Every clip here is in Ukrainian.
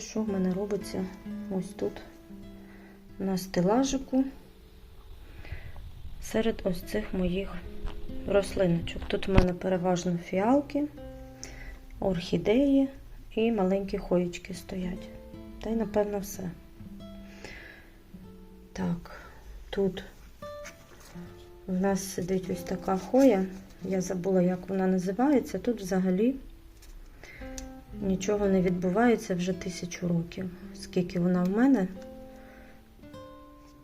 що в мене робиться ось тут на стелажику серед ось цих моїх рослиночок. Тут в мене переважно фіалки, орхідеї і маленькі хоєчки стоять. Та й, напевно, все. Так, тут в нас сидить ось така хоя. Я забула, як вона називається. Тут взагалі нічого не відбувається вже тисячу років. Скільки вона в мене,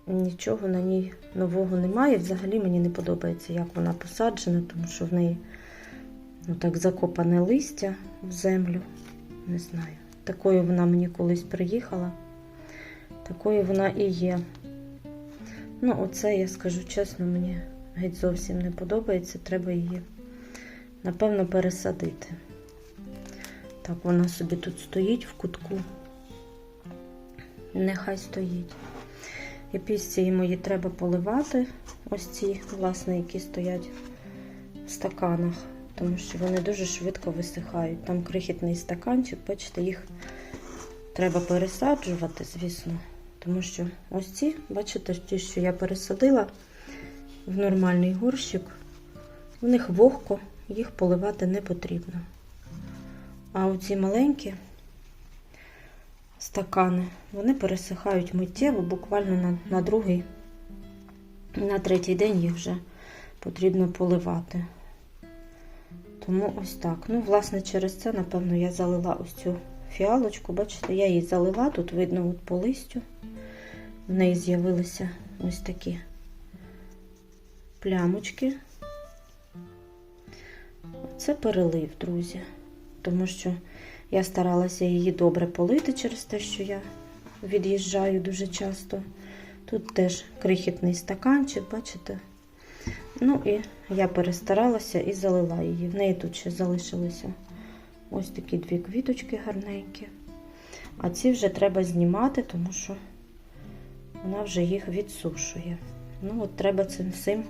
нічого на ній нового немає. Взагалі мені не подобається, як вона посаджена, тому що в неї ну, так закопане листя в землю. Не знаю. Такою вона мені колись приїхала. Такою вона і є. Ну, оце, я скажу чесно, мені геть зовсім не подобається. Треба її, напевно, пересадити. Так, вона собі тут стоїть в кутку. Нехай стоїть. Епісції мої треба поливати. Ось ці, власне, які стоять в стаканах, тому що вони дуже швидко висихають. Там крихітний стаканчик, бачите, їх треба пересаджувати, звісно. Тому що ось ці, бачите, ті, що я пересадила в нормальний горщик, в них вогко, їх поливати не потрібно. А оці маленькі стакани, вони пересихають миттєво, буквально на, на другий, на третій день їх вже потрібно поливати. Тому ось так. Ну, власне, через це, напевно, я залила ось цю фіалочку. Бачите, я її залила, тут видно от по листю. В неї з'явилися ось такі плямочки. Це перелив, друзі. Тому що я старалася її добре полити через те, що я від'їжджаю дуже часто. Тут теж крихітний стаканчик, бачите? Ну і я перестаралася і залила її. В неї тут ще залишилися ось такі дві квіточки гарненькі. А ці вже треба знімати, тому що вона вже їх відсушує. Ну, от треба цим всім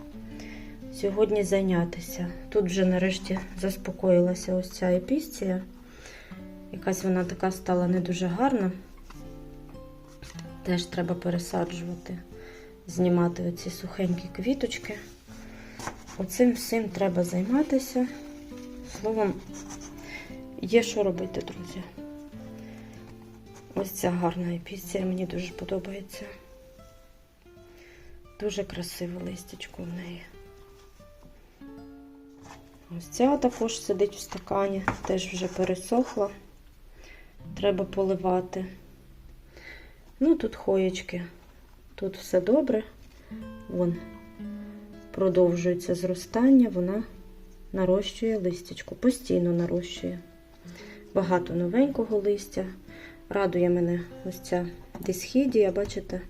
сьогодні зайнятися. Тут вже нарешті заспокоїлася ось ця епісція. Якась вона така стала не дуже гарна. Теж треба пересаджувати, знімати оці сухенькі квіточки. Оцим всім треба займатися. Словом, є що робити, друзі. Ось ця гарна епісція мені дуже подобається. Дуже красиве листячко в неї. Ось ця також сидить в стакані, теж вже пересохла. Треба поливати. Ну, тут хоєчки. Тут все добре. Вон продовжується зростання, вона нарощує листячко, постійно нарощує. Багато новенького листя. Радує мене ось ця дисхідія, бачите,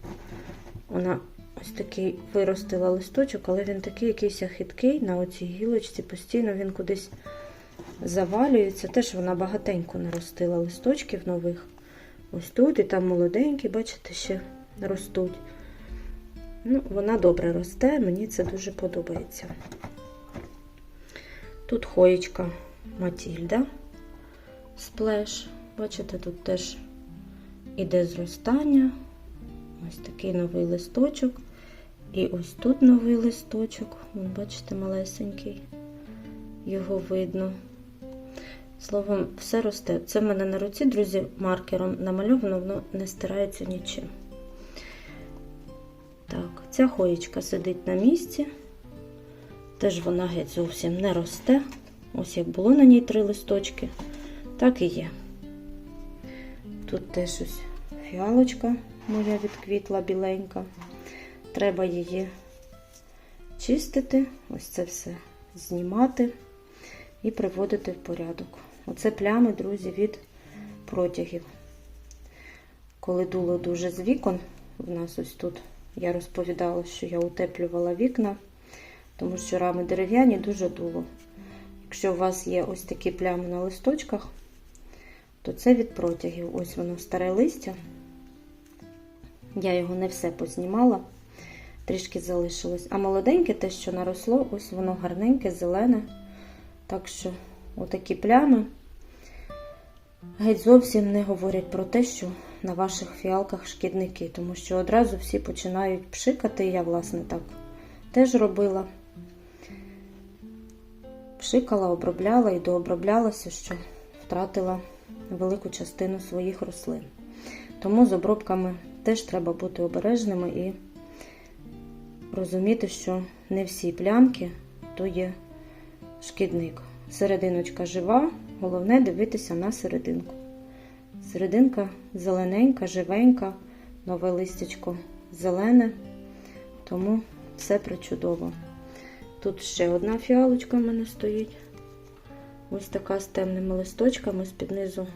вона ось такий виростила листочок, але він такий якийсь хиткий на оцій гілочці, постійно він кудись завалюється. Теж вона багатенько наростила листочків нових. Ось тут і там молоденькі, бачите, ще ростуть. Ну, Вона добре росте, мені це дуже подобається. Тут хоєчка Матільда сплеш. Бачите, тут теж іде зростання. Ось такий новий листочок. І ось тут новий листочок. Вон, бачите, малесенький. Його видно. Словом, все росте. Це в мене на руці, друзі, маркером намальовано, воно не стирається нічим. Так, ця хоєчка сидить на місці. Теж вона геть зовсім не росте. Ось як було на ній три листочки, так і є. Тут теж ось фіалочка моя відквітла біленька. Треба її чистити, ось це все знімати і приводити в порядок. Оце плями, друзі, від протягів. Коли дуло дуже з вікон, в нас ось тут я розповідала, що я утеплювала вікна, тому що рами дерев'яні дуже дуло. Якщо у вас є ось такі плями на листочках, то це від протягів. Ось воно старе листя. Я його не все познімала, трішки залишилось. А молоденьке те, що наросло, ось воно гарненьке, зелене. Так що, отакі плями геть зовсім не говорять про те, що на ваших фіалках шкідники, тому що одразу всі починають пшикати. Я, власне, так теж робила. Пшикала, обробляла і дооброблялася, що втратила велику частину своїх рослин. Тому з обробками теж треба бути обережними і розуміти, що не всі плямки то є шкідник. Серединочка жива, головне дивитися на серединку. Серединка зелененька, живенька, нове листячко зелене, тому все причудово. Тут ще одна фіалочка в мене стоїть. Ось така з темними листочками, з-під низу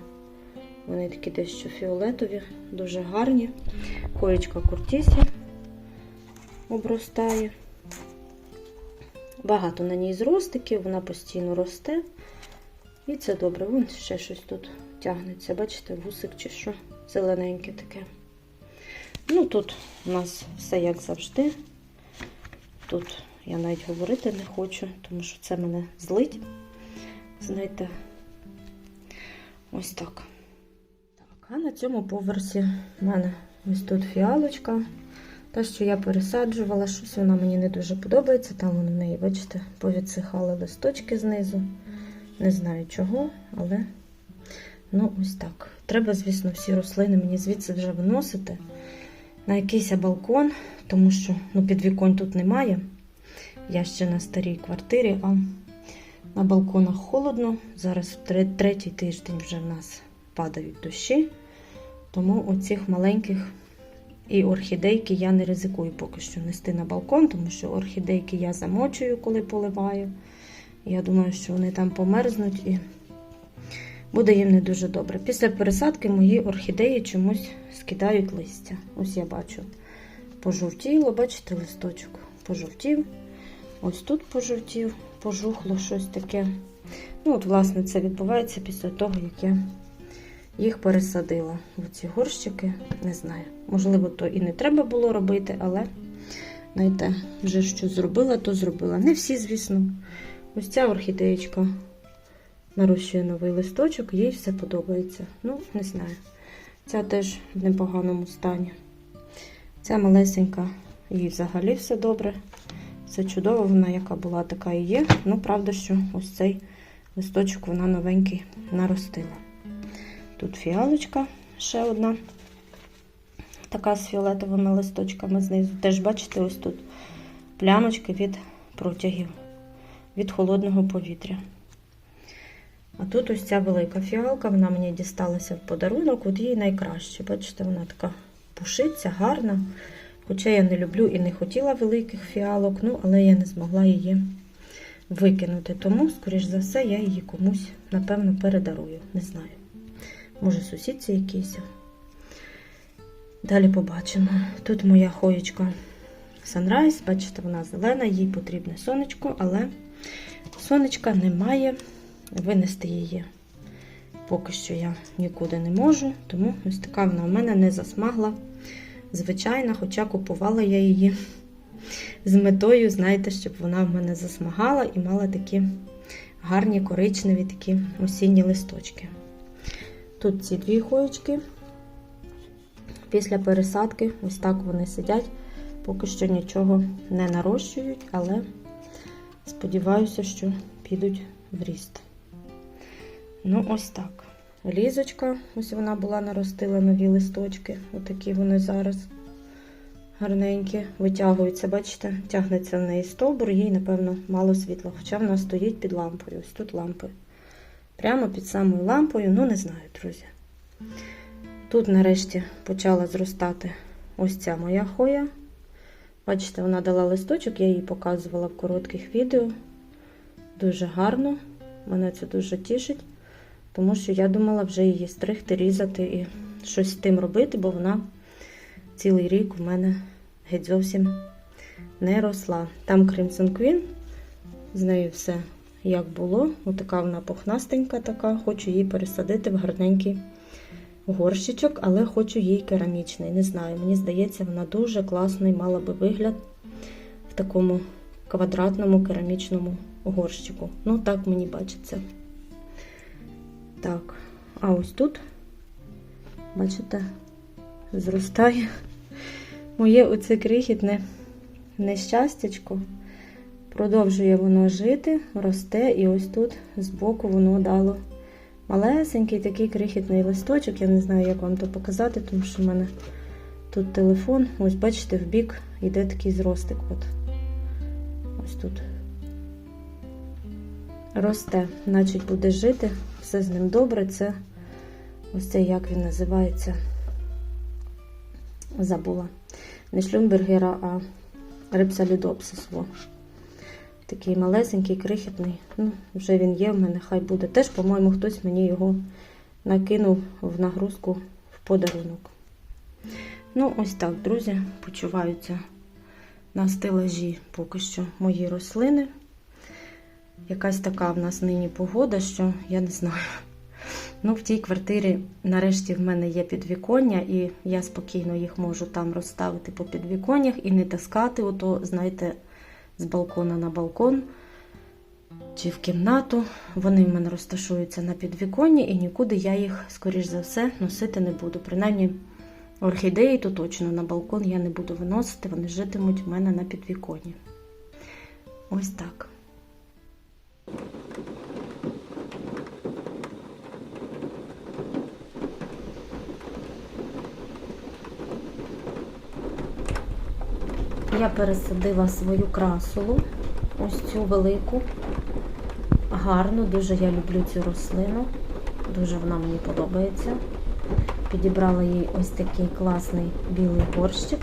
вони такі дещо фіолетові, дуже гарні. Коєчка куртісі обростає. Багато на ній зростиків, вона постійно росте. І це добре. Вон ще щось тут тягнеться. Бачите, вусик чи що, зелененьке таке. Ну, тут у нас все як завжди. Тут я навіть говорити не хочу, тому що це мене злить. Знаєте, ось так. Так, а на цьому поверсі в мене ось тут фіалочка. Та, що я пересаджувала, щось вона мені не дуже подобається. Там в неї, бачите, повідсихали листочки знизу. Не знаю чого, але ну ось так. Треба, звісно, всі рослини мені звідси вже виносити на якийсь балкон, тому що ну, підвіконь тут немає. Я ще на старій квартирі, а на балконах холодно. Зараз третій тиждень вже в нас падають дощі. Тому оцих маленьких і орхідейки я не ризикую поки що нести на балкон, тому що орхідейки я замочую, коли поливаю. Я думаю, що вони там померзнуть і буде їм не дуже добре. Після пересадки мої орхідеї чомусь скидають листя. Ось я бачу. Пожовтіло, бачите, листочок пожовтів. Ось тут пожовтів, пожухло щось таке. Ну, от, власне, це відбувається після того, як я їх пересадила в ці горщики. Не знаю. Можливо, то і не треба було робити, але, знаєте, вже що зробила, то зробила. Не всі, звісно. Ось ця орхідеєчка нарощує новий листочок, їй все подобається. Ну, не знаю. Ця теж в непоганому стані. Ця малесенька, їй взагалі все добре. Все чудово, вона яка була, така і є. Ну, правда, що ось цей листочок вона новенький наростила. Тут фіалочка ще одна. Така з фіолетовими листочками знизу. Теж, бачите, ось тут плямочки від протягів, від холодного повітря. А тут ось ця велика фіалка, вона мені дісталася в подарунок, от їй найкраще. Бачите, вона така пушиться, гарна. Хоча я не люблю і не хотіла великих фіалок, ну, але я не змогла її викинути. Тому, скоріш за все, я її комусь, напевно, передарую. Не знаю. Може, сусідці якісь. Далі побачимо. Тут моя хоєчка Sunrise, бачите, вона зелена, їй потрібне сонечко, але сонечка немає. Винести її поки що я нікуди не можу, тому ось така вона у мене не засмагла. Звичайна, хоча купувала я її з метою, знаєте, щоб вона в мене засмагала і мала такі гарні коричневі такі осінні листочки. Тут ці дві хоєчки. Після пересадки, ось так вони сидять, поки що нічого не нарощують, але сподіваюся, що підуть в ріст. Ну, ось так. Лізочка, ось вона була наростила нові листочки. Отакі вони зараз гарненькі, витягуються, бачите, тягнеться в неї стовбур, їй, напевно, мало світла. Хоча вона стоїть під лампою. Ось тут лампи. Прямо під самою лампою, ну не знаю, друзі. Тут, нарешті, почала зростати ось ця моя хоя. Бачите, вона дала листочок, я її показувала в коротких відео. Дуже гарно, мене це дуже тішить, тому що я думала вже її стригти, різати і щось з тим робити, бо вона цілий рік у мене геть зовсім не росла. Там Crimson Queen, з нею все як було. Отака вона пухнастенька така. Хочу її пересадити в гарненький горщичок, але хочу їй керамічний. Не знаю, мені здається, вона дуже класний мала би вигляд в такому квадратному керамічному горщику. Ну, так мені бачиться. Так, А ось тут, бачите, зростає моє оце крихітне нещастячко. Продовжує воно жити, росте, і ось тут збоку воно дало малесенький такий крихітний листочок. Я не знаю, як вам то показати, тому що в мене тут телефон. Ось, бачите, в бік йде такий зростик. От. Ось тут. Росте, значить буде жити, все з ним добре. Це ось це, як він називається, забула. Не шлюмбергера, а репсалідопсис. Такий малесенький, крихітний. Ну, вже він є в мене, хай буде. Теж, по-моєму, хтось мені його накинув в нагрузку в подарунок. Ну, ось так, друзі, почуваються на стелажі поки що мої рослини. Якась така в нас нині погода, що я не знаю. Ну, в тій квартирі, нарешті, в мене є підвіконня, і я спокійно їх можу там розставити по підвіконнях і не таскати, ото, знаєте, з балкона на балкон чи в кімнату. Вони в мене розташуються на підвіконні, і нікуди я їх, скоріш за все, носити не буду. Принаймні, орхідеї то точно на балкон я не буду виносити, вони житимуть в мене на підвіконні. Ось так. Я пересадила свою красулу, ось цю велику, гарну, дуже я люблю цю рослину, дуже вона мені подобається. Підібрала їй ось такий класний білий горщик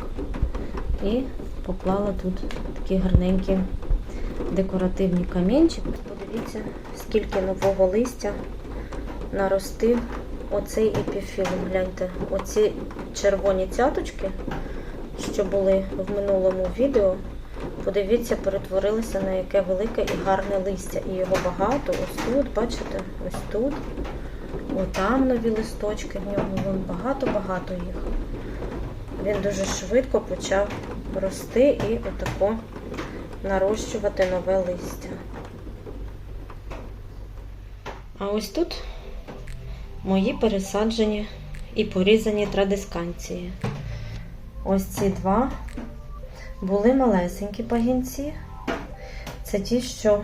і поклала тут такі гарненькі декоративні камінчики. Подивіться, скільки нового листя наростив оцей епіфілум. Гляньте, оці червоні цяточки що були в минулому відео, подивіться, перетворилися на яке велике і гарне листя. І його багато. Ось тут, бачите, ось тут. Отам нові листочки в нього. Багато-багато їх. Він дуже швидко почав рости і отако нарощувати нове листя. А ось тут мої пересаджені і порізані традисканції. Ось ці два були малесенькі пагінці. Це ті, що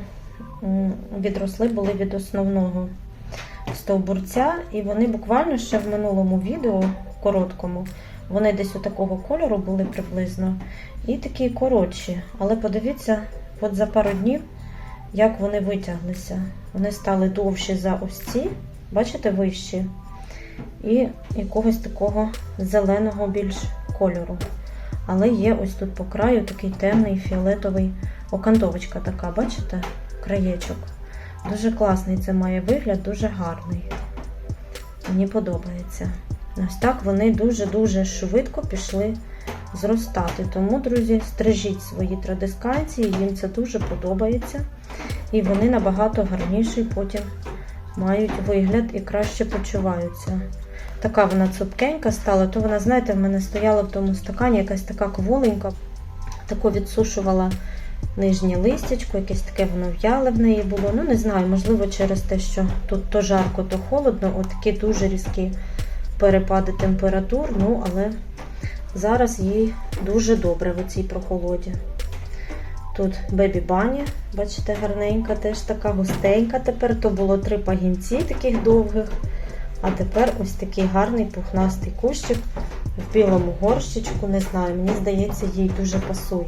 відросли були від основного стовбурця, і вони буквально ще в минулому відео, в короткому, вони десь у такого кольору були приблизно. І такі коротші. Але подивіться, от за пару днів, як вони витяглися. Вони стали довші за ось ці, бачите, вищі, і якогось такого зеленого більш кольору. Але є ось тут по краю такий темний фіолетовий окантовочка така, бачите? Краєчок. Дуже класний це має вигляд, дуже гарний. Мені подобається. Ось так вони дуже-дуже швидко пішли зростати. Тому, друзі, стрижіть свої традисканції, їм це дуже подобається. І вони набагато гарніший потім мають вигляд і краще почуваються. Така вона цупкенька стала, то вона, знаєте, в мене стояла в тому стакані якась така кволенька, тако відсушувала нижнє листячко, якесь таке воно в'яле в неї було. Ну, не знаю, можливо, через те, що тут то жарко, то холодно, отакі дуже різкі перепади температур. Ну, але зараз їй дуже добре в цій прохолоді. Тут бебі бані, бачите, гарненька, теж така густенька. Тепер то було три пагінці таких довгих. А тепер ось такий гарний пухнастий кущик в білому горщичку. Не знаю, мені здається, їй дуже пасує.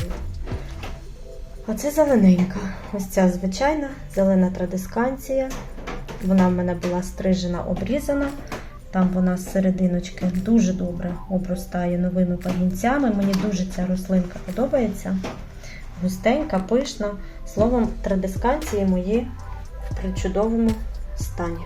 А це зелененька. Ось ця звичайна зелена традисканція. Вона в мене була стрижена, обрізана. Там вона з серединочки дуже добре обростає новими пагінцями. Мені дуже ця рослинка подобається. Густенька, пишна. Словом, традисканції мої в причудовому стані.